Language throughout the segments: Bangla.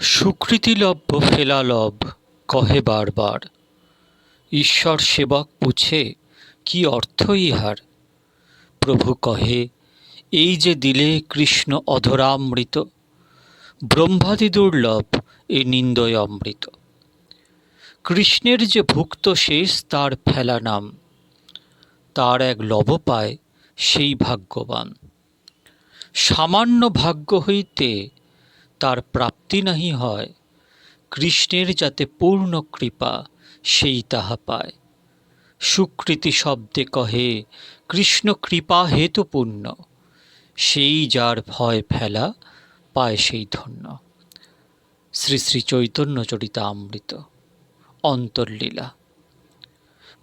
সুকৃতিলভ্য ফেলালভ কহে বারবার। ঈশ্বর সেবক পুছে কি অর্থ ইহার? প্রভু কহে, এই যে দিলে কৃষ্ণ অধরামৃত, ব্রহ্মাদি দুর্লভ এ নিন্দয় অমৃত। কৃষ্ণের যে ভুক্ত শেষ, তার ফেলা নাম। তার এক লভ পায় সেই ভাগ্যবান। সামান্য ভাগ্য হইতে তার প্রাপ্তি নাহি হয়, কৃষ্ণের যাতে পূর্ণ কৃপা সেই তাহা পায়। সুকৃতি শব্দে কহে, কৃষ্ণ কৃপা হেতু পুণ্য সেই যার ভয় ফেলা পায় সেই ধন্য। শ্রী শ্রী চৈতন্য চরিতামৃত, অন্তর্লীলা।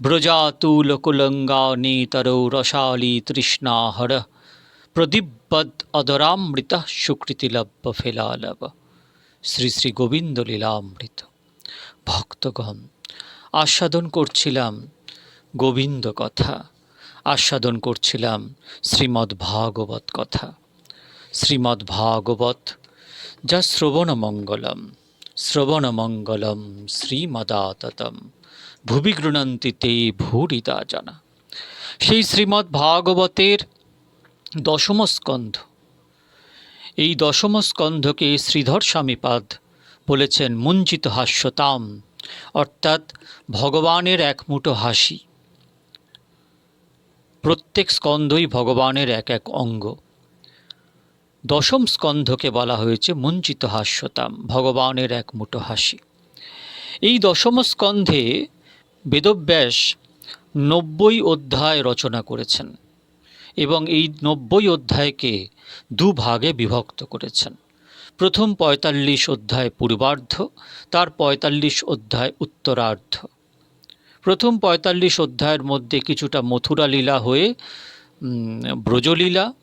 ব্রজাতুলকুলঙ্গা নেতরৌ রসালী তৃষ্ণাহর প্রদীপবদ অদরামৃত সুকৃতিলব্য ফেলালব। শ্রী শ্রী গোবিন্দ লীলামৃত। ভক্তগণ, আস্বাদন করছিলাম গোবিন্দ কথা। আস্বাদন করছিলাম শ্রীমদ্ ভাগবত কথা। শ্রীমদ্ ভাগবত, যা শ্রবণমঙ্গলম শ্রবণমঙ্গলম শ্রীমদাততম। ভুবি গৃণন্তি তে ভূরিতা জানা। সেই শ্রীমদ্ ভাগবতের দশম স্কন্ধ এই দশম স্কন্ধকে শ্রীধর স্বামীপাদ বলেছেন, মুঞ্চিত হাস্যতাম অর্থাৎ ভগবানের এক মুঠো হাসি। প্রত্যেক স্কন্ধই ভগবানের এক এক অঙ্গ। দশম স্কন্ধকে বলা হয়েছে, মুঞ্চিত হাস্যতাম ভগবানের এক মুঠো হাসি। এই দশম স্কন্ধে বেদব্যাস নব্বই অধ্যায় রচনা করেছেন। এবং এই নব্বই অধ্যায়কে দু ভাগে বিভক্ত করেছেন। প্রথম পঁয়তাল্লিশ অধ্যায় পূর্বার্ধ, তার পঁয়তাল্লিশ অধ্যায় উত্তরার্ধ। প্রথম পঁয়তাল্লিশ অধ্যায়ের মধ্যে কিছুটা মথুরা লীলা হয়ে ব্রজলীলা,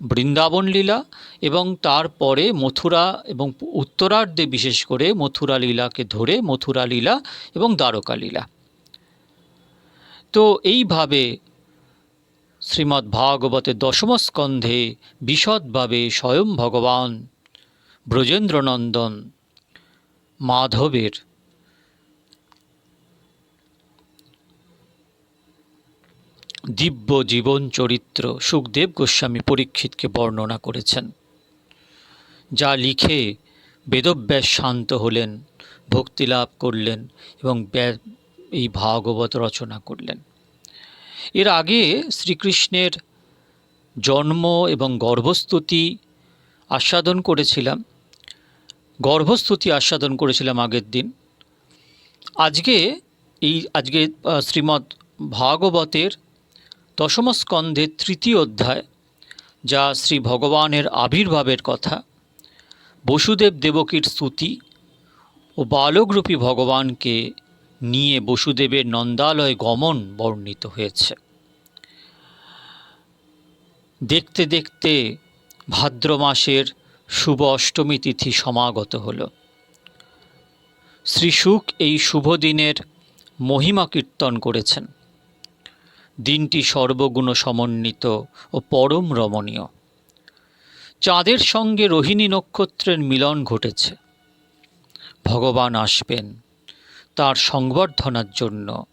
বৃন্দাবন লীলা এবং তারপরে মথুরা এবং উত্তরার্ধে বিশেষ করে মথুরা লীলাকে ধরে মথুরা লীলা এবং দ্বারকা লীলা। তো এইভাবে শ্রীমদ্ ভাগবতের দশম স্কন্ধে বিশদভাবে স্বয়ং ভগবান ব্রজেন্দ্রনন্দন মাধবের। দিব্য জীবন চরিত্র সুখদেব গোস্বামী পরীক্ষিতকে বর্ণনা করেছেন, যা লিখে বেদব্যাস শান্ত হলেন, ভক্তিলাভ করলেন এবং এই ভাগবত রচনা করলেন। এর আগে শ্রীকৃষ্ণের জন্ম এবং গর্ভস্তুতি আস্বাদন করেছিলাম। গর্ভস্তুতি আস্বাদন করেছিলাম আগের দিন। আজকে এই, আজকে শ্রীমদ্ ভাগবতের দশম স্কন্ধের তৃতীয় অধ্যায়, যা শ্রী ভগবানের আবির্ভাবের কথা, বসুদেব দেবকীর স্তুতি ও বালকরূপী ভগবানকে নিয়ে বসুদেবের নন্দালয় গমন বর্ণিত হয়েছে। দেখতে দেখতে ভাদ্র মাসের শুভ অষ্টমী তিথি সমাগত হল। শ্রীশুক এই শুভ দিনের মহিমা কীর্তন করেছেন। দিনটি সর্বগুণ সমন্বিত ও পরম রমণীয়। চাঁদের সঙ্গে রোহিণী নক্ষত্রের মিলন ঘটেছে। ভগবান আসবেন। তার সংবর্ধনার জন্য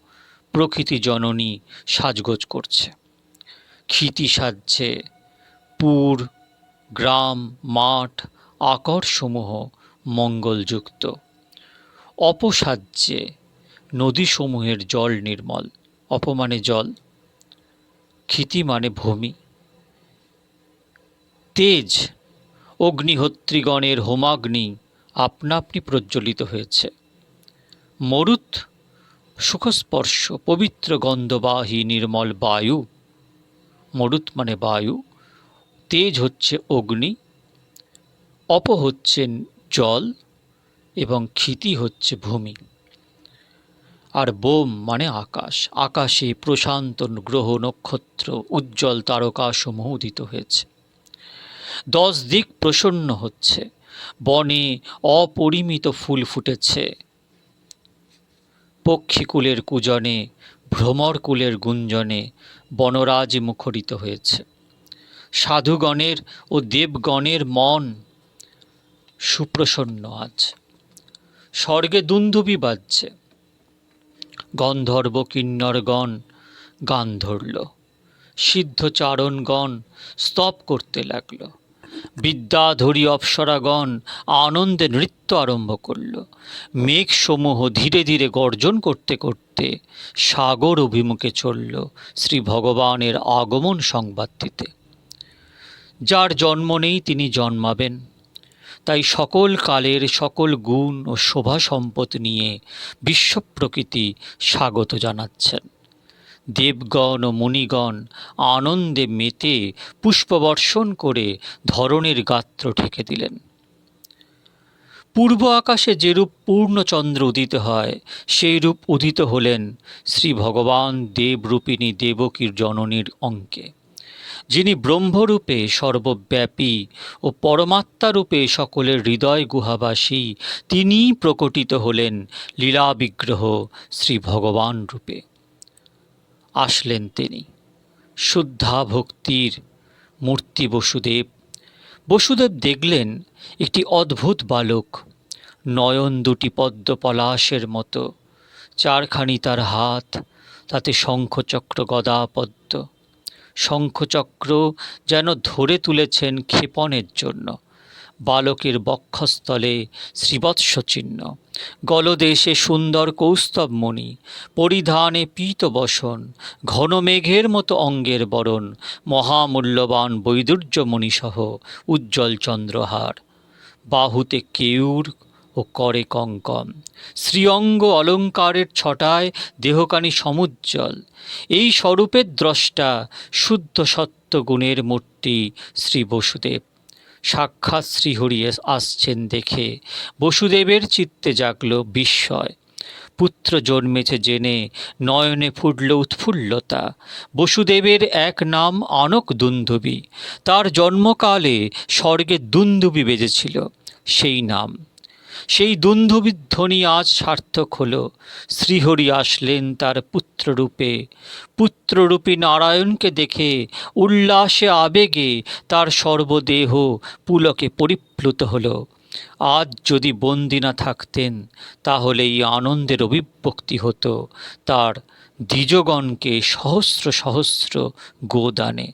প্রকৃতি জননী সাজগোজ করছে। ক্ষিতি সাজছে পুর, গ্রাম, মাঠ আকরসমূহ মঙ্গলযুক্ত। অপসাজ্যে নদীসমূহের জল নির্মল, অপমানে জল। ক্ষিতি মানে ভূমি। তেজ অগ্নিহোত্রীগণের হোমাগ্নি আপনা আপনি প্রজ্বলিত হয়েছে। মরুত সুখস্পর্শ, পবিত্র গন্ধবাহী নির্মল বায়ু। মরুত মানে বায়ু। তেজ হচ্ছে অগ্নি। অপ হচ্ছে জল এবং ক্ষিতি হচ্ছে ভূমি। আর বোম মানে আকাশ। আকাশে প্রশান্ত গ্রহ নক্ষত্র, উজ্জ্বল তারকাসমূহ উদিত হয়েছে। দশ দিক প্রসন্ন হচ্ছে। বনে অপরিমিত ফুল ফুটেছে। পক্ষীকুলের কুজনে, ভ্রমরকুলের গুঞ্জনে বনরাজ মুখরিত হয়েছে। সাধুগণের ও দেবগণের মন সুপ্রসন্ন আজ। স্বর্গে দুন্দুবি বাজছে। গন্ধর্ব কিন্নরগণ গান ধরল। সিদ্ধচারণগণ স্তব করতে লাগল। বিদ্যাধরী অপ্সরাগণ আনন্দে নৃত্য আরম্ভ করল। মেঘসমূহ ধীরে ধীরে গর্জন করতে করতে সাগর অভিমুখে চলল শ্রী ভগবানের আগমন সংবাদ দিতে যার জন্ম নেই তিনি জন্মাবেন। তাই সকল কালের সকল গুণ ও শোভা সম্পদ নিয়ে বিশ্ব প্রকৃতি স্বাগত জানাচ্ছেন। দেবগণ ও মুনিগণ আনন্দে মেতে পুষ্পবর্ষণ করে ধরনের গাত্র ঠেকে দিলেন। পূর্ব আকাশে যেরূপ পূর্ণচন্দ্র উদিত হয় সেই রূপ উদিত হলেন শ্রী ভগবান দেবরূপিণী দেবকীর জননীর অঙ্কে, যিনি ব্রহ্মরূপে সর্বব্যাপী ও পরমাত্মারূপে সকলের হৃদয় গুহাবাসী, তিনিই প্রকটিত হলেন লীলা বিগ্রহ শ্রী ভগবান রূপে। আসলেন তিনি। শুদ্ধা ভক্তির মূর্তি বসুদেব। বসুদেব দেখলেন একটি অদ্ভুত বালক, নয়ন দুটি পদ্ম পলাশের মতো, চারখানি তার হাত, তাতে শঙ্খচক্র গদা পদ্ম শঙ্খচক্র যেন ধরে তুলেছেন ক্ষেপণের জন্য, বালকের বক্ষস্থলে শ্রীবৎস চিহ্ন। গলদেশে সুন্দর কৌস্তব মণি, পরিধানে পীত বসন, ঘন মেঘের মতো অঙ্গের বরণ, মহামূল্যবান বৈদুর্যমণিসহ উজ্জ্বল চন্দ্রহার। বাহুতে কেউর ও করে কঙ্কন শ্রীঅঙ্গ অলঙ্কারের ছটায় দেহকানি সমুজ্জ্বল। এই স্বরূপের দ্রষ্টা শুদ্ধ সত্য গুণের মূর্তি শ্রী বসুদেব। সাক্ষাৎ শ্রীহরি আসছেন দেখে। বসুদেবের চিত্তে জাগল বিস্ময়। পুত্র জন্মেছে জেনে নয়নে ফুটল উৎফুল্লতা। বসুদেবের এক নাম আনক দুন্দুবি। তার জন্মকালে স্বর্গে দুন্দুবি বেজেছিল। সেই নাম সেই দুন্দুবির ধ্বনি আজ সার্থক হল। শ্রীহরি আসলেন তার পুত্ররূপে। পুত্ররূপী নারায়ণকে দেখে উল্লাসে আবেগে তার সর্বদেহ পুলকে পরিপ্লুত হলো। আজ যদি বন্দি না থাকতেন তাহলে এই আনন্দের অভিব্যক্তি হতো। তার দ্বিজগণকে সহস্র সহস্র গোদানে।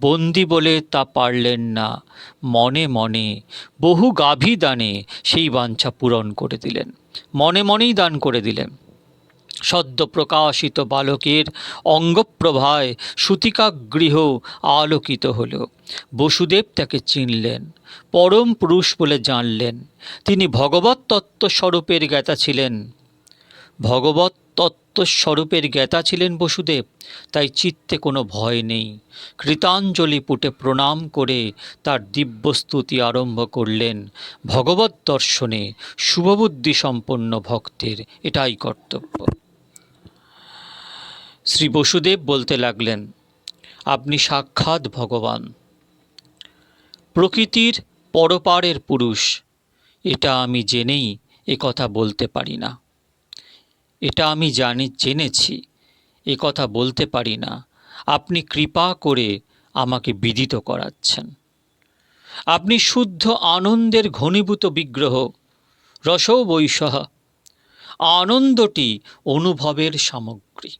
বন্দি বলে তা পারলেন না। মনে মনে বহু গাভী দানে সেই বাঞ্ছা পূরণ করে দিলেন। মনে মনেই দান করে দিলেন। সদ্য প্রকাশিত বালকের অঙ্গপ্রভায় সুতিকাগৃহ আলোকিত হল। বসুদেব তাকে চিনলেন, পরম পুরুষ বলে জানলেন। তিনি ভগবত তত্ত্ব স্বরূপের জ্ঞাতা ছিলেন। ভগবত তত্ত্বস্বরূপের জ্ঞাতা ছিলেন বসুদেব, তাই চিত্তে কোনো ভয় নেই। কৃতাঞ্জলি পুটে প্রণাম করে তার দিব্যস্তুতি আরম্ভ করলেন। ভগবত দর্শনে শুভবুদ্ধি সম্পন্ন ভক্তের এটাই কর্তব্য। শ্রী বসুদেব বলতে লাগলেন, আপনি সাক্ষাৎ ভগবান। প্রকৃতির পরপারের পুরুষ, এটা আমি জেনেই এ কথা বলতে পারি না। এটা আমি জানি, জেনেছি। এ কথা বলতে পারি না। আপনি কৃপা করে আমাকে বিদিত করাচ্ছেন। আপনি শুদ্ধ আনন্দের ঘনীভূত বিগ্রহ। রসৌ বৈশহ। আনন্দটি অনুভবের সামগ্রী।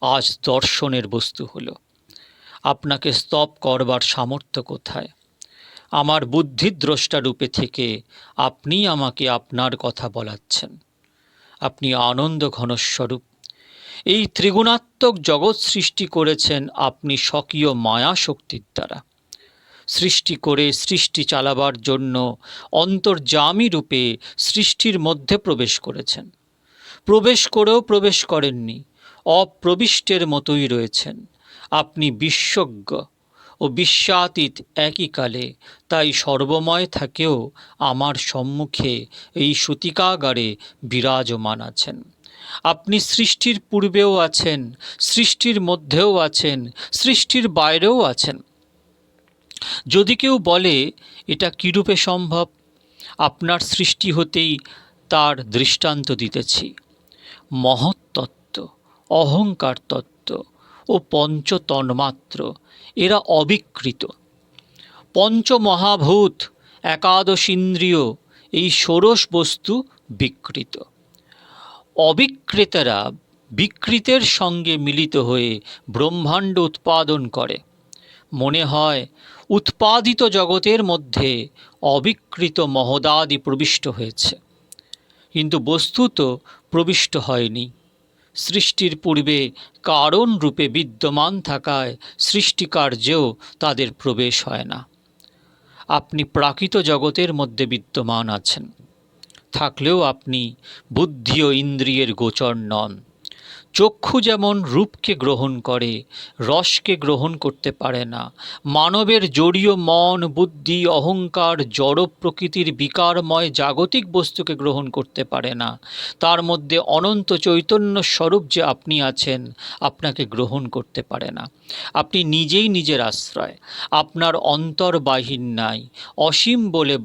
আজ দর্শনের বস্তু হলো। আপনাকে স্তব করবার সামর্থ্য কোথায়? আমার বুদ্ধিদ্রষ্টা রূপে থেকে আপনি আমাকে আপনার কথা বলাচ্ছেন। আপনি আনন্দ ঘনস্বরূপ। এই ত্রিগুণাত্মক জগৎ সৃষ্টি করেছেন আপনি স্বকীয় মায়া শক্তির দ্বারা। সৃষ্টি করে সৃষ্টি চালাবার জন্য অন্তর্যামী রূপে সৃষ্টির মধ্যে প্রবেশ করেছেন। প্রবেশ করেও প্রবেশ করেননি, অপ্রবিষ্টের মতোই রয়েছেন। আপনি বিশ্বজ্ঞ। ও বিশ্বাতীত একই কালে। তাই সর্বময় থাকেও আমার সম্মুখে এই সতিকাগারে বিরাজমান আছেন। আপনি সৃষ্টির পূর্বেও আছেন, সৃষ্টির মধ্যেও আছেন, সৃষ্টির বাইরেও আছেন। যদি কেউ বলে, এটা কীরূপে সম্ভব? আপনার সৃষ্টি হতেই তার দৃষ্টান্ত দিতেছি। মহৎ তত্ত্ব অহংকার তত্ত্ব ও পঞ্চতন্মাত্র। এরা অবিকৃত। পঞ্চমহাভূত একাদশ ইন্দ্রিয় এই ষোড়শ বস্তু বিকৃত। অবিক্রেতারা বিকৃতের সঙ্গে মিলিত হয়ে ব্রহ্মাণ্ড উৎপাদন করে। মনে হয়, উৎপাদিত জগতের মধ্যে অবিকৃত মহদাদি প্রবিষ্ট হয়েছে। কিন্তু বস্তুত প্রবিষ্ট হয়নি। সৃষ্টির পূর্বে কারণ রূপে বিদ্যমান থাকায় সৃষ্টিকার্যেও তাদের প্রবেশ হয় না। আপনি প্রাকৃত জগতের মধ্যে বিদ্যমান আছেন। থাকলেও আপনি বুদ্ধি ও ইন্দ্রিয়ের গোচর নন। চক্ষু যেমন রূপকে গ্রহণ করে, রসকে গ্রহণ করতে পারে না। মানবের জড়ীয় মন, বুদ্ধি, অহংকার, জড় প্রকৃতির বিকারময় জাগতিক বস্তুকে গ্রহণ করতে পারে না। তার মধ্যে অনন্ত চৈতন্য স্বরূপ যে আপনি আছেন, আপনাকে গ্রহণ করতে পারে না। আপনি নিজেই নিজের আশ্রয়। আপনার অন্তর বাহির নাই। অসীম বলে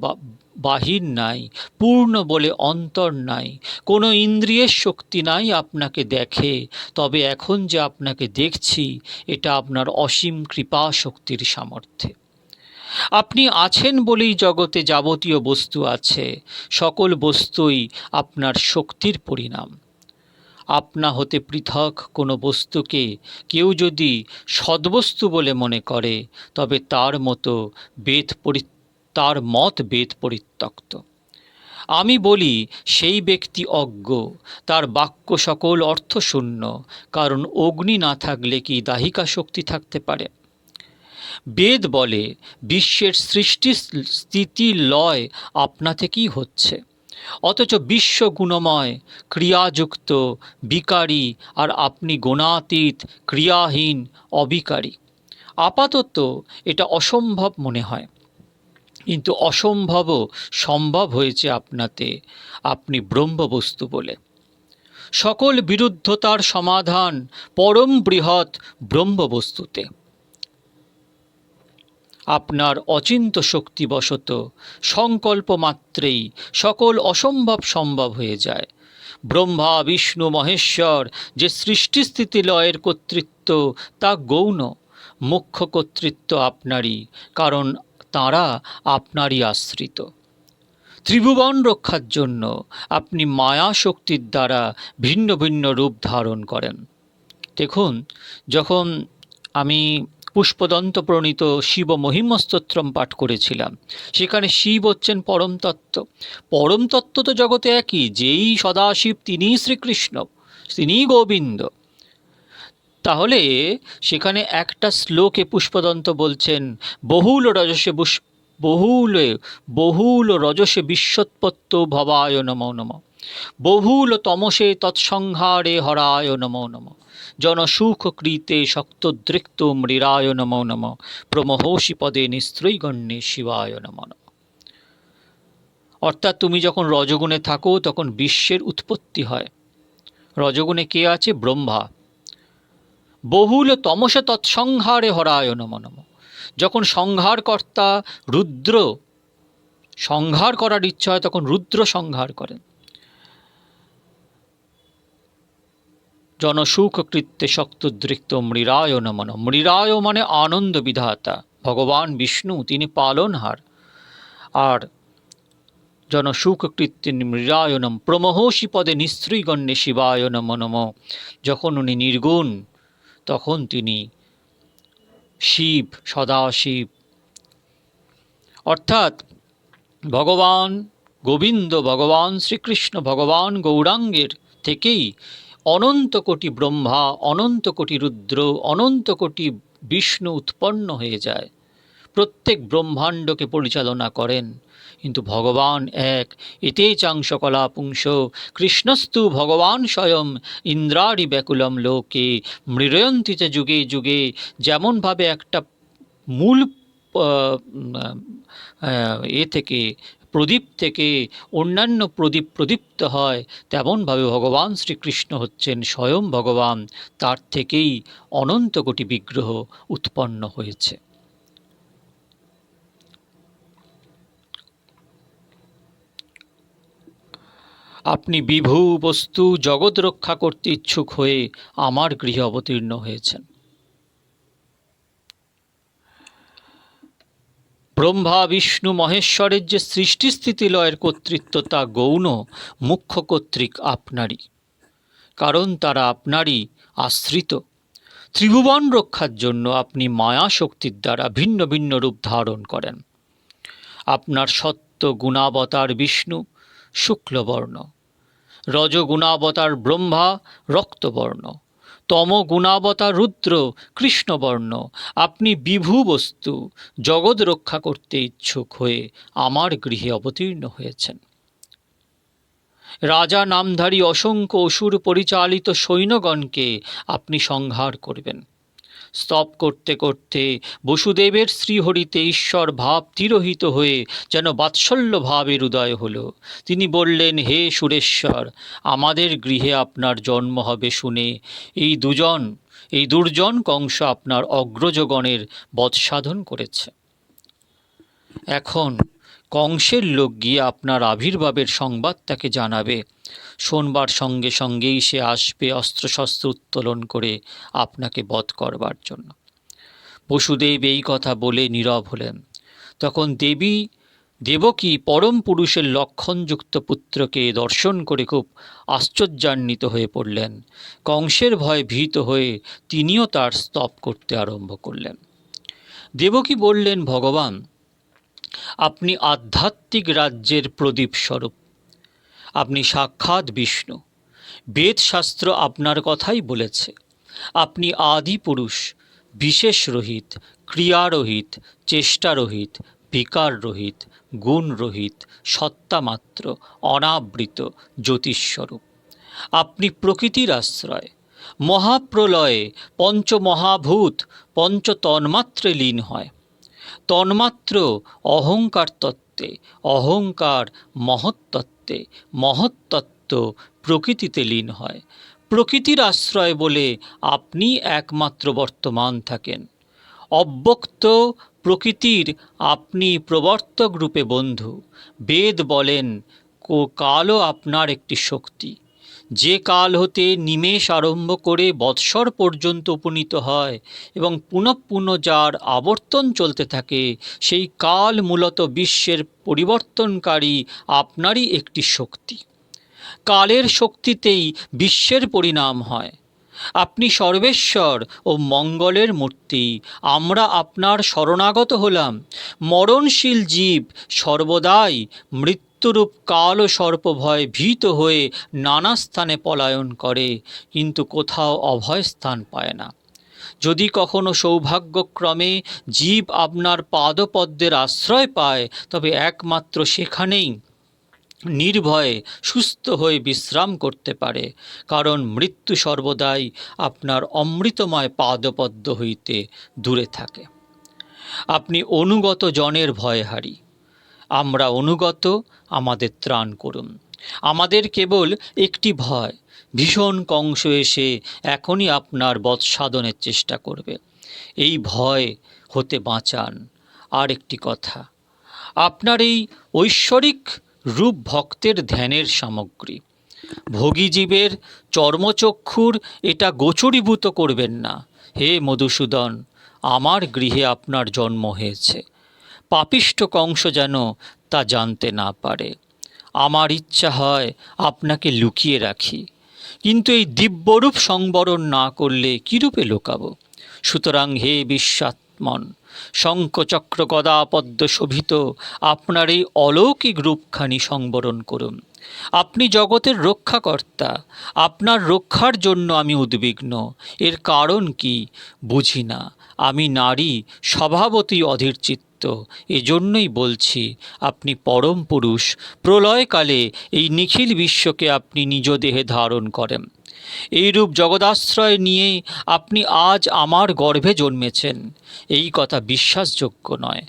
বাহির নাই, পূর্ণ বলে অন্তর নাই, কোনো ইন্দ্রিয়ের শক্তি নাই আপনাকে দেখে, তবে এখন যে আপনাকে দেখছি, এটা আপনার অসীম কৃপা শক্তির সামর্থ্যে। আপনি আছেন বলেই জগতে যাবতীয় বস্তু আছে, সকল বস্তুই আপনার শক্তির পরিণাম। আপনা হতে পৃথক কোনো বস্তুকে কেউ যদি সদ্বস্তু বলে মনে করে, তবে তার মতো বেদ পরি তার মত বেদ পরিত্যক্ত। আমি বলি, সেই ব্যক্তি অজ্ঞ, তার বাক্য সকল অর্থশূন্য কারণ অগ্নি না থাকলে কি দাহিকা শক্তি থাকতে পারে? বেদ বলে, বিশ্বের সৃষ্টি স্থিতি লয় আপনা থেকেই হচ্ছে। অথচ বিশ্ব গুণময়, ক্রিয়াযুক্ত, বিকারী, আর আপনি গুণাতীত, ক্রিয়াহীন, অবিকারী। আপাতত এটা অসম্ভব মনে হয়। কিন্তু অসম্ভবও সম্ভব হয়েছে আপনাতে, আপনি ব্রহ্মবস্তু বলে। সকল বিরুদ্ধতার সমাধান পরম বৃহৎ ব্রহ্মবস্তুতে। আপনার অচিন্ত শক্তিবশত সংকল্প মাত্রেই সকল অসম্ভব সম্ভব হয়ে যায়। ব্রহ্মা, বিষ্ণু, মহেশ্বর যে সৃষ্টি স্থিতি লয়ের কর্তৃত্ব, তা গৌণ, মুখ্য কর্তৃত্ব আপনারই, কারণ তাঁরা আপনারই আশ্রিত। ত্রিভুবন রক্ষার জন্য আপনি মায়া শক্তির দ্বারা ভিন্ন ভিন্ন রূপ ধারণ করেন। দেখুন, যখন আমি পুষ্পদন্ত প্রণীত শিব মহিমস্তোত্রম পাঠ করেছিলাম, সেখানে শিব হচ্ছেন পরমতত্ত্ব। পরমতত্ত্ব তো জগতে একই, যেই সদাশিব, তিনিই শ্রীকৃষ্ণ, তিনিই গোবিন্দ। তাহলে সেখানে একটা শ্লোকে পুষ্পদন্ত বলছেন, বহুল রজসে বহুলে, বহুল রজসে বিশ্বৎপত্ত ভবায় নমো নম। বহুল তমসে তৎসংহারে হরায় নমো নম। জনসুখ কৃতে শক্তদৃক্ত মৃরায় নমো নম। প্রমহোষি পদে নিস্ত্রৈগণ্যে শিবায় নমো নম। অর্থাৎ তুমি যখন রজগুণে থাকো, তখন বিশ্বের উৎপত্তি হয়। রজগুণে কে আছে? ব্রহ্মা। বহুল তমসে তৎসংহারে হরায় নম নম। যখন সংহারকর্তা রুদ্র সংহার করার ইচ্ছা হয়, তখন রুদ্র সংহার করেন। জনসুখ কৃত্যে শক্তদৃক্ত মৃরায় নমন মৃরায় মানে আনন্দ বিধাতা ভগবান বিষ্ণু, তিনি পালনহার। আর জনসুখ কৃত্যে মৃরায়নম প্রমোহসী পদে নিস্ত্রীগণ্যে শিবায় নম নম। যখন উনি নির্গুণ তখন তিনি শিব সদাশিব অর্থাৎ ভগবান গোবিন্দ, ভগবান শ্রীকৃষ্ণ, ভগবান গৌরাঙ্গের থেকেই অনন্ত কোটি ব্রহ্মা, অনন্ত কোটি রুদ্র, অনন্ত কোটি বিষ্ণু উৎপন্ন হয়ে যায়। প্রত্যেক ব্রহ্মাণ্ডকে পরিচালনা করেন। কিন্তু ভগবান এক। এতে চাংশ কলা পুংস। কৃষ্ণস্তু ভগবান স্বয়ং ইন্দ্রারি ব্যাকুলম লোকে। মৃরয়ন্তি চ যুগে যুগে যেমনভাবে একটা মূল এ থেকে, প্রদীপ থেকে অন্যান্য প্রদীপ প্রদীপ্ত হয়, তেমনভাবে ভগবান শ্রীকৃষ্ণ হচ্ছেন স্বয়ং ভগবান। তার থেকেই অনন্ত কোটি বিগ্রহ উৎপন্ন হয়েছে। আপনি বিভু বস্তু জগৎ রক্ষা করতে ইচ্ছুক হয়ে আমার গৃহে অবতীর্ণ হয়েছেন। ব্রহ্মা, বিষ্ণু, মহেশ্বরের যে সৃষ্টি স্থিতি লয়ের কর্তৃত্ব, তা গৌণ, মুখ্য কর্তৃক আপনারই। কারণ তারা আপনারই আশ্রিত। ত্রিভুবন রক্ষার জন্য আপনি মায়া শক্তির দ্বারা ভিন্ন ভিন্ন রূপ ধারণ করেন। আপনার সত্য গুণাবতার বিষ্ণু, শুক্লবর্ণ। রজগুণাবতার ব্রহ্মা রক্তবর্ণ। তম গুণাবতার রুদ্র কৃষ্ণবর্ণ। আপনি বিভু বস্তু, জগৎ রক্ষা করতে ইচ্ছুক হয়ে আমার গৃহে অবতীর্ণ হয়েছেন। রাজা নামধারী অসংখ্য অসুর পরিচালিত সৈন্যগণকে আপনি সংহার করবেন। স্তব করতে করতে বসুদেবের শ্রীহরিতে ঈশ্বর ভাব তিরোহিত হয়ে যেন বাৎসল্য ভাবের উদয় হলো। তিনি বললেন, হে সুরেশ্বর, আমাদের গৃহে আপনার জন্ম হবে শুনে। এই দুজন, এই দুর্জন কংস আপনার অগ্রজগণের বধ সাধন করেছে। এখন কংসের লোক গিয়ে আপনার আবির্ভাবের সংবাদ তাকে জানাবে। শোনবার সঙ্গে সঙ্গেই সে আসবে অস্ত্রশস্ত্র উত্তোলন করে আপনাকে বধ করবার জন্য। বসুদেব এই কথা বলে নীরব হলেন। তখন দেবী, দেবকী পরম পুরুষের লক্ষণযুক্ত পুত্রকে দর্শন করে খুব আশ্চর্যান্বিত হয়ে পড়লেন। কংসের ভয়ে ভীত হয়ে তিনিও তার স্তব করতে আরম্ভ করলেন। দেবকী বললেন, ভগবান, আপনি আধ্যাত্মিক রাজ্যের প্রদীপ স্বরূপ আপনি সাক্ষাৎ বিষ্ণু। বেদশাস্ত্র আপনার কথাই বলেছে। আপনি আদি পুরুষ, বিশেষ রহিত ক্রিয়ারহিত চেষ্টারহিত বিকার রহিত, গুণ রহিত সত্তামাত্র অনাবৃত জ্যোতিস্বরূপ আপনি প্রকৃতির আশ্রয়। মহাপ্রলয়ে পঞ্চমহাভূত পঞ্চ তন্মাত্রে লীন হয়। তন্মাত্র অহংকার তত্ত্বে অহংকার মহত্তত্ত্বে, মহত্তত্ত্ব প্রকৃতিতে লীন হয়। প্রকৃতির আশ্রয় বলে আপনি একমাত্র বর্তমান থাকেন। অব্যক্ত প্রকৃতির আপনি প্রবর্তক রূপে বন্ধু। বেদ বলেন কো কালও আপনার একটি শক্তি। যে কাল হতে নিমেষ আরম্ভ করে বৎসর পর্যন্ত উপনীত হয় এবং পুনঃ পুনঃ যার আবর্তন চলতে থাকে, সেই কাল মূলত বিশ্বের পরিবর্তনকারী আপনারই একটি শক্তি। কালের শক্তিতেই বিশ্বের পরিণাম হয়। আপনি সর্বেশ্বর ও মঙ্গলের মূর্তি, আমরা আপনার শরণাগত হলাম। মরণশীল জীব সর্বদাই মৃত্যুরূপ কাল ও সর্পভয় ভীত হয়ে নানা স্থানে পলায়ন করে, কিন্তু কোথাও অভয় স্থান পায় না। যদি কখনো সৌভাগ্যক্রমে জীব আপনার পাদপদ্মের আশ্রয় পায়, তবে একমাত্র সেখানেই নির্ভয়ে সুস্থ হয়ে বিশ্রাম করতে পারে, কারণ মৃত্যু সর্বদাই আপনার অমৃতময় পাদপদ্ম হইতে দূরে থাকে। আপনি অনুগত জনের ভয় হারি আমরা অনুগত, আমাদের ত্রাণ করুন। আমাদের কেবল একটি ভয়, ভীষণ কংস এসে এখনই আপনার বৎসাধনের চেষ্টা করবে। এই ভয় হতে বাঁচান। আর একটি কথা, আপনার এই ঐশ্বরিক রূপ ভক্তের ধ্যানের সামগ্রী। ভোগীজীবের চর্মচক্ষুর এটা গোচরীভূত করবেন না। হে মধুসূদন, আমার গৃহে আপনার জন্ম হয়েছে। পাপিষ্ঠ কংস যেন তা জানতে না পারে। আমার ইচ্ছা হয় আপনাকে লুকিয়ে রাখি। কিন্তু এই দিব্যরূপ সংবরণ না করলে কীরূপে লুকাবো? সুতরাং হে বিশ্বাত্মন, শঙ্খচক্র গদা পদ্ম শোভিত, আপনার এই অলৌকিক রূপখানি সংবরণ করুন। আপনি জগতের রক্ষাকর্তা, আপনার রক্ষার জন্য আমি উদ্বিগ্ন। এর কারণ কি বুঝি না। আমি নারী, স্বভাবতই অধীর চিত্ত। এজন্যই বলছি, আপনি পরম পুরুষ। প্রলয়কালে এই নিখিল বিশ্বকে আপনি নিজ দেহে ধারণ করেন। এইরূপ জগদাশ্রয় নিয়ে আপনি আজ আমার গর্ভে জন্মেছেন। এই কথা বিশ্বাসযোগ্য নয়।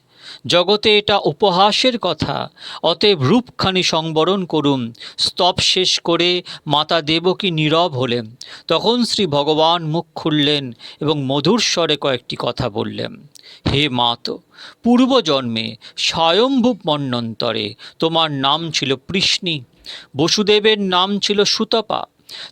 জগতে এটা উপহাসের কথা। অতএব রূপখানি সংবরণ করুন। স্তব শেষ করে মাতা দেবকী নীরব হলেন। তখন শ্রী ভগবান মুখ খুললেন এবং মধুর স্বরে কয়েকটি কথা বললেন। হে মাতো, পূর্বজন্মে স্বয়ম্ভূপ মন্বন্তরে তোমার নাম ছিল পৃষ্ণী বসুদেবের নাম ছিল সুতপা।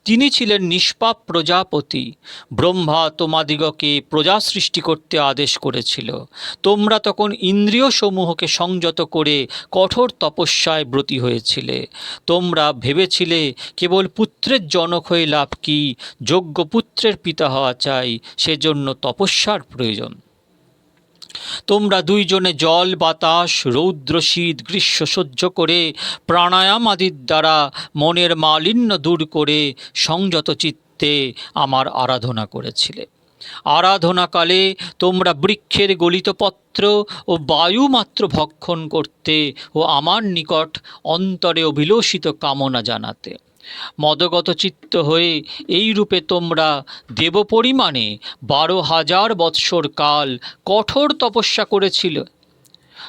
তিনি ছিলেন নিষ্পাপ প্রজাপতি। ব্রহ্মা তোমাদিগকে প্রজা সৃষ্টি করতে আদেশ করেছিল। তোমরা তখন ইন্দ্রিয় সমূহকে সংযত করে কঠোর তপস্যায় ব্রতী হয়েছিলে। তোমরা ভেবেছিলে কেবল পুত্রের জনক হয়ে লাভ কি, যোগ্য পুত্রের পিতা হওয়া চাই, সেজন্য তপস্যার প্রয়োজন। তোমরা দুইজনে জল, বাতাস, রৌদ্র, শীত, গ্রীষ্ম সহ্য করে প্রাণায়াম আদির দ্বারা মনের মালিন্য দূর করে সংযত চিত্তে আমার আরাধনা করেছিলে। আরাধনাকালে তোমরা বৃক্ষের গলিত পত্র ও বায়ু মাত্র ভক্ষণ করতে ও আমার নিকট অন্তরে অভিলষিত কামনা জানাতে। মদগত চিত্ত হয়ে এই রূপে তোমরা দেব পরিমাণে বারো হাজার বৎসর কাল কঠোর তপস্যা করেছিল।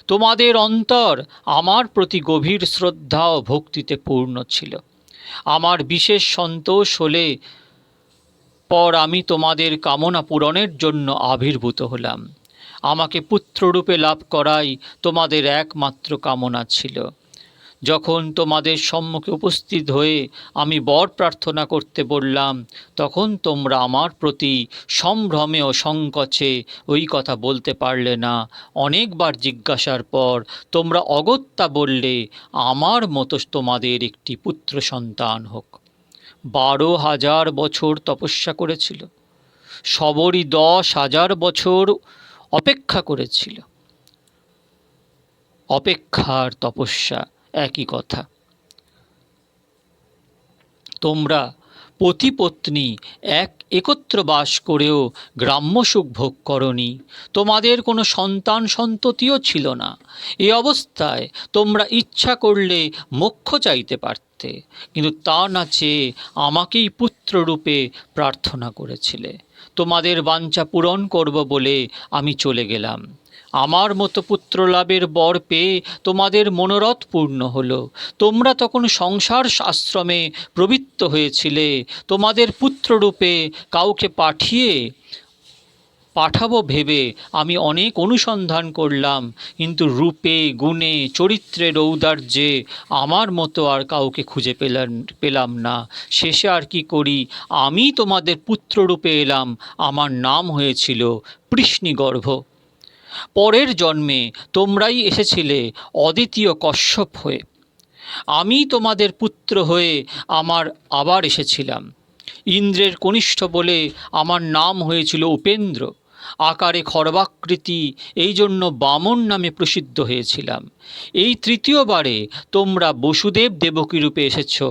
তোমাদের অন্তর আমার প্রতি গভীর শ্রদ্ধা ও ভক্তিতে পূর্ণ ছিল। আমার বিশেষ সন্তোষ হলে পর আমি তোমাদের কামনা পূরণের জন্য আবির্ভূত হলাম। আমাকে পুত্ররূপে লাভ করাই তোমাদের একমাত্র কামনা ছিল। যখন তোমাদের সম্মুখে উপস্থিত হয়ে আমি বর প্রার্থনা করতে বললাম, তখন তোমরা আমার প্রতি সম্ভ্রমে ও সংকোচে ওই কথা বলতে পারলে না। অনেকবার জিজ্ঞাসার পর তোমরা অগত্যা বললে, আমার মতো তোমাদের একটি পুত্র সন্তান হোক। বারো হাজার বছর তপস্যা করেছিল। সবরই দশ হাজার বছর অপেক্ষা করেছিল। অপেক্ষার তপস্যা একই কথা। তোমরা পতি পত্নী এক একত্র বাস করেও গ্রাম্য সুখ ভোগ করনি। তোমাদের কোনো সন্তান সন্ততিও ছিল না। এ অবস্থায় তোমরা ইচ্ছা করলে মোক্ষ চাইতে পারতে, কিন্তু তা না চেয়ে আমাকেই পুত্ররূপে প্রার্থনা করেছিলে। তোমাদের বাঞ্ছা পূরণ করব বলে আমি চলে গেলাম। আমার মতো পুত্র লাভের বর পেয়ে তোমাদের মনোরথ পূর্ণ হলো। তোমরা তখন সংসার আশ্রমে প্রবৃত্ত হয়েছিলে। তোমাদের পুত্ররূপে কাউকে পাঠিয়ে পাঠাবো ভেবে আমি অনেক অনুসন্ধান করলাম। কিন্তু রূপে, গুণে চরিত্রের ঔদার্যে আমার মতো আর কাউকে খুঁজে পেলাম পেলাম না। শেষে আর কি করি? আমি তোমাদের পুত্ররূপে এলাম। আমার নাম হয়েছিল কৃষ্ণিগর্ভ। পরের জন্মে তোমরাই এসেছিলে অদ্বিতীয় কশ্যপ হয়ে। আমি তোমাদের পুত্র হয়ে আমার আবার এসেছিলাম। ইন্দ্রের কনিষ্ঠ বলে আমার নাম হয়েছিল উপেন্দ্র। আকারে খর্বাকৃতি এই জন্য বামন নামে প্রসিদ্ধ হয়েছিলাম। এই তৃতীয়বারে তোমরা বসুদেব দেবকী রূপে এসেছ,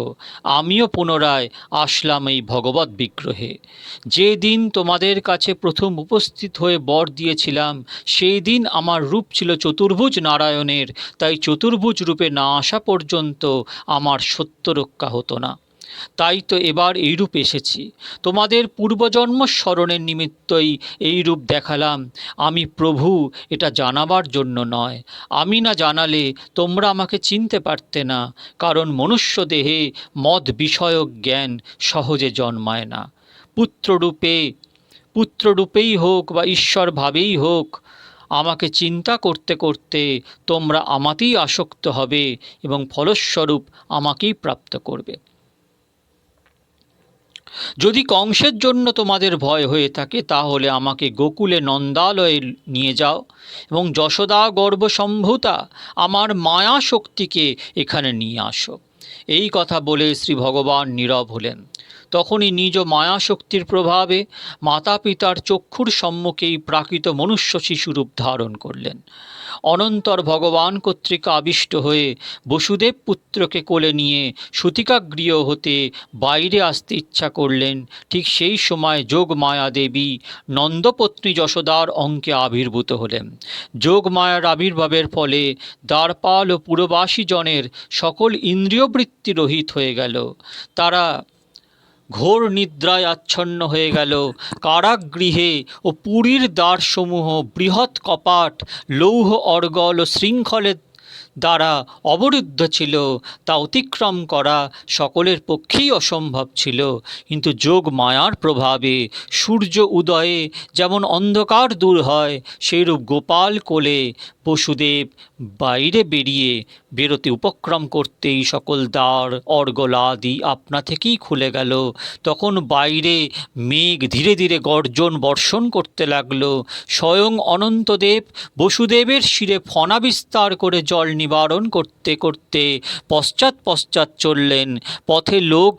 আমিও পুনরায় আসলাম এই ভগবত বিগ্রহে। যে দিন তোমাদের কাছে প্রথম উপস্থিত হয়ে বর দিয়েছিলাম, সেই দিন আমার রূপ ছিল চতুর্ভুজ নারায়ণের, তাই চতুর্ভুজ রূপে না আসা পর্যন্ত আমার সত্য রক্ষা হতো না। তাই তো এবার এই রূপ এসেছি। তোমাদের পূর্বজন্ম স্মরণের নিমিত্তই এই রূপ দেখালাম। আমি প্রভু, এটা জানাবার জন্য নয়। আমি না জানালে তোমরা আমাকে চিনতে পারতে না, কারণ মনুষ্য দেহে মদ বিষয়ক জ্ঞান সহজে জন্মায় না। পুত্ররূপে, পুত্ররূপেই হোক বা ঈশ্বর ভাবেই হোক, আমাকে চিন্তা করতে করতে তোমরা আমাতেই আসক্ত হবে এবং ফলস্বরূপ আমাকেই প্রাপ্ত করবে। যদি কংসের জন্য তোমাদের ভয় হয়ে থাকে, তাহলে আমাকে গোকুলে নন্দালয়ে নিয়ে যাও এবং যশোদা গর্ভসম্ভূতা আমার মায়া শক্তিকে এখানে নিয়ে আসো। এই কথা বলে শ্রী ভগবান নীরব হলেন। তখনই নিজ মায়া শক্তির প্রভাবে মাতা পিতার চক্ষুর সম্মুখেই প্রাকৃত মনুষ্য শিশুরূপ ধারণ করলেন। অনন্তর ভগবান কর্তৃক আবিষ্ট হয়ে বসুদেব পুত্রকে কোলে নিয়ে সুতিকাগৃহ হতে বাইরে আসতে ইচ্ছা করলেন। ঠিক সেই সময় যোগ মায়া দেবী নন্দপত্নী যশোদার অঙ্কে আবির্ভূত হলেন। যোগ মায়ার আবির্ভাবের ফলে দ্বারপাল ও পুরবাসী জনের সকল ইন্দ্রিয়বৃত্তি রহিত হয়ে গেল। তারা ঘোর নিদ্রায় আচ্ছন্ন হয়ে গেল। কারাগৃহে ও পুরীর দ্বারসমূহ বৃহৎ কপাট, লৌহ অর্গল ও শৃঙ্খলের দ্বারা অবরুদ্ধ ছিল। তা অতিক্রম করা সকলের পক্ষেই অসম্ভব ছিল। কিন্তু যোগ মায়ার প্রভাবে সূর্য উদয়ে যেমন অন্ধকার দূর হয়, সেইরূপ গোপাল কোলে বসুদেব বাইরে বেরিয়ে বেরোতে উপক্রম করতেই সকল দ্বার অর্গলাদি আপনা থেকেই খুলে গেল। তখন বাইরে মেঘ ধীরে ধীরে গর্জন বর্ষণ করতে লাগল। স্বয়ং অনন্তদেব বসুদেবের শিরে ফনা বিস্তার করে জল নিবারণ করতে করতে পশ্চাৎ পশ্চাৎ চললেন। পথে লোক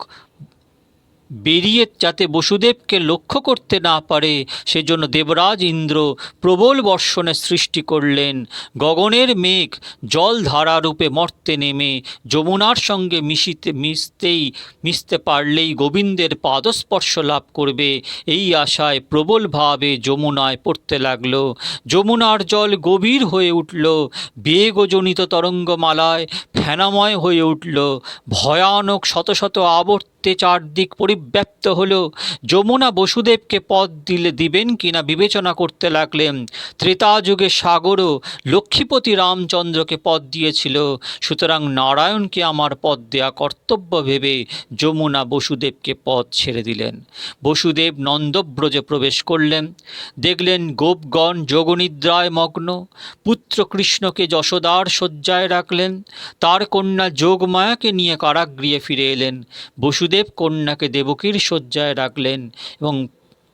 বেরিয়ে যাতে বসুদেবকে লক্ষ্য করতে না পারে, সেজন্য দেবরাজ ইন্দ্র প্রবল বর্ষণের সৃষ্টি করলেন। গগনের মেঘ জল ধারারূপে মর্তে নেমে, যমুনার সঙ্গে মিশিতে, মিশতেই, মিশতে পারলেই গোবিন্দের পাদস্পর্শ লাভ করবে। এই আশায় প্রবলভাবে যমুনায় পড়তে লাগল। যমুনার জল গভীর হয়ে উঠল, বেগজনিত তরঙ্গমালায় ফেনাময় হয়ে উঠল। ভয়ানক শত শত আবর্তে চারদিক পরিব্যাপ্ত হলো, যমুনা বসুদেবকে পথ দিলে দিবেন কিনা বিবেচনা করতে লাগলেন। ত্রেতাযুগে সাগরও লক্ষ্মীপতি রামচন্দ্রকে পথ দিয়েছিল। সুতরাং নারায়ণকে আমার পথ দেয়া কর্তব্য ভেবে যমুনা বসুদেবকে পথ ছেড়ে দিলেন। বসুদেব নন্দব্রজে প্রবেশ করলেন। দেখলেন গোপগণ যোগনিদ্রায় মগ্ন। পুত্র কৃষ্ণকে যশোদার শয্যায় রাখলেন। তার কন্যা যোগমায়াকে নিয়ে কারাগৃহে ফিরে এলেন। বসুদেব কন্যাকে দেবকীর শয্যায় রাখলেন এবং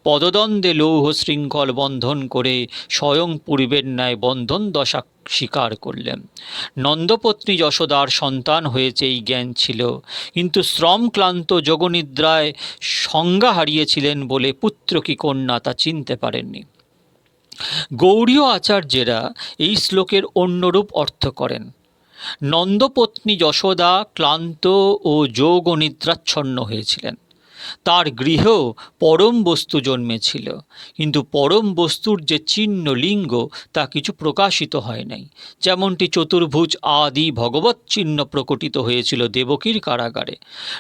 পদদ্বন্দ্বে লৌহ শৃঙ্খল বন্ধন করে স্বয়ং পূর্বের ন্যায় বন্ধন দশা স্বীকার করলেন। নন্দপত্নী যশোদার সন্তান হয়েছে এই জ্ঞান ছিল, কিন্তু শ্রম ক্লান্ত যোগনিদ্রায় সংজ্ঞা হারিয়েছিলেন বলে পুত্র কি কন্যা তা চিনতে পারেননি। গৌড়ীয় আচার্যেরা এই শ্লোকের অন্যরূপ অর্থ করেন, নন্দপত্নী যশোদা ক্লান্ত ও যোগ নিদ্রাচ্ছন্ন হয়েছিলেন। তার গৃহেও পরম বস্তু জন্মেছিল। কিন্তু পরম বস্তুর যে চিহ্ন লিঙ্গ, তা কিছু প্রকাশিত হয় নাই। যেমনটি চতুর্ভুজ আদি ভগবত চিহ্ন প্রকটিত হয়েছিল দেবকীর কারাগারে।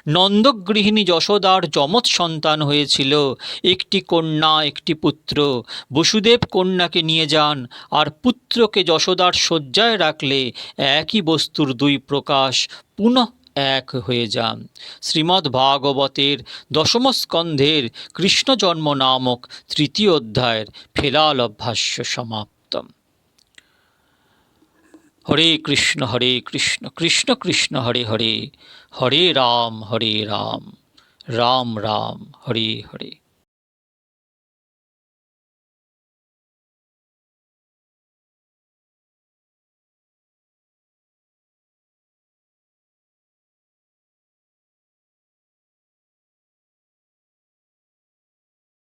নন্দগৃহিণী যশোদার যমৎ সন্তান হয়েছিল। একটি কন্যা, একটি পুত্র। বসুদেব কন্যাকে নিয়ে যান আর পুত্রকে যশোদার শয্যায় রাখলে একই বস্তুর দুই প্রকাশ পুনঃ এক হয়ে যান। শ্রীমদ্ ভাগবতের দশম স্কন্ধের কৃষ্ণ জন্ম নামক তৃতীয় অধ্যায়ের ফেলাল অভ্যাস্য সমাপ্ত হরে কৃষ্ণ হরে কৃষ্ণ কৃষ্ণ কৃষ্ণ, হরে হরে হরে রাম হরে রাম রাম রাম, হরে হরে।